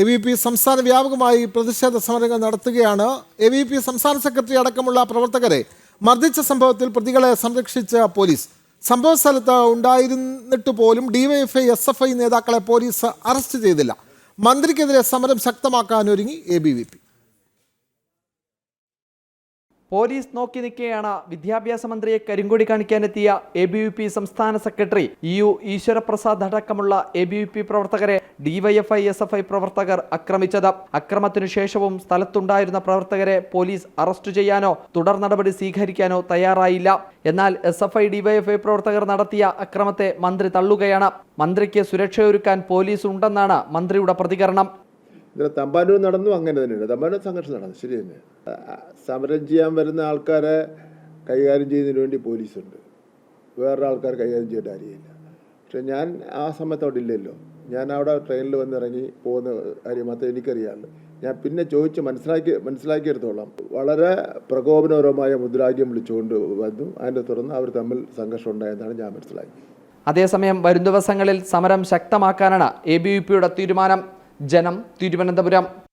A V P സംസ്ഥാന വ്യാപകമായി പ്രതിഷേധ സമരങ്ങൾ നടത്തുകയാണ് എ വി പി സംസ്ഥാന സെക്രട്ടറി അടക്കമുള്ള പ്രവർത്തകരെ മർദ്ദിച്ച സംഭവത്തിൽ പ്രതികളെ സംരക്ഷിച്ച പോലീസ്. സംഭവ സ്ഥലത്ത് ഉണ്ടായിരുന്നിട്ട് പോലും ഡിവൈഎഫ്ഐ എസ് എഫ് ഐ നേതാക്കളെ പോലീസ് അറസ്റ്റ് ചെയ്തില്ല. മന്ത്രിക്കെതിരെ സമരം ശക്തമാക്കാനൊരുങ്ങി A B V P police നോക്കി നിൽക്കെയാണ് വിദ്യാഭ്യാസ മന്ത്രിയെ കരിങ്കൊടി കാണിക്കാനെത്തിയ എ ബി വി പി സംസ്ഥാന സെക്രട്ടറി ഇ യു ഈശ്വരപ്രസാദ് അടക്കമുള്ള എ ബി വി പി പ്രവർത്തകരെ ഡിവൈഎഫ്ഐ എസ് എഫ് ഐ പ്രവർത്തകർ ആക്രമിച്ചത്. അക്രമത്തിനു ശേഷവും സ്ഥലത്തുണ്ടായിരുന്ന പ്രവർത്തകരെ പോലീസ് അറസ്റ്റ് ചെയ്യാനോ തുടർ നടപടി സ്വീകരിക്കാനോ തയ്യാറായില്ല. എന്നാൽ എസ് എഫ് ഐ ഡിവൈഎഫ്ഐ പ്രവർത്തകർ നടത്തിയ അക്രമത്തെ മന്ത്രി തള്ളുകയാണ്. മന്ത്രിക്ക് സുരക്ഷയൊരുക്കാൻ പോലീസ് ഉണ്ടെന്നാണ് മന്ത്രിയുടെ പ്രതികരണം. ഇതിൽ തമ്പാനൂർ നടന്നു അങ്ങനെ തന്നെയാണ് തമ്പാനൂർ സംഘർഷം നടന്നു ശരി തന്നെ. സമരം ചെയ്യാൻ വരുന്ന ആൾക്കാരെ കൈകാര്യം ചെയ്യുന്നതിന് വേണ്ടി പോലീസുണ്ട്. വേറെ ആൾക്കാർ കൈകാര്യം ചെയ്യേണ്ട കാര്യമില്ല. പക്ഷെ ഞാൻ ആ സമയത്ത് അവിടെ ഇല്ലല്ലോ. ഞാൻ അവിടെ ട്രെയിനിൽ വന്നിറങ്ങി പോകുന്ന കാര്യം മാത്രമേ എനിക്കറിയാവുള്ളൂ. ഞാൻ പിന്നെ ചോദിച്ച് മനസ്സിലാക്കി മനസ്സിലാക്കിയെടുത്തോളാം. വളരെ പ്രകോപനപരമായ മുദ്രാജ്യം വിളിച്ചുകൊണ്ട് വന്നു. അതിന്റെ തുടർന്ന് അവർ തമ്മിൽ സംഘർഷം ഉണ്ടായെന്നാണ് ഞാൻ മനസ്സിലാക്കി അതേസമയം വരും ദിവസങ്ങളിൽ സമരം ശക്തമാക്കാനാണ് എ ബി വി പിയുടെ തീരുമാനം. ജനം തിരുവനന്തപുരം.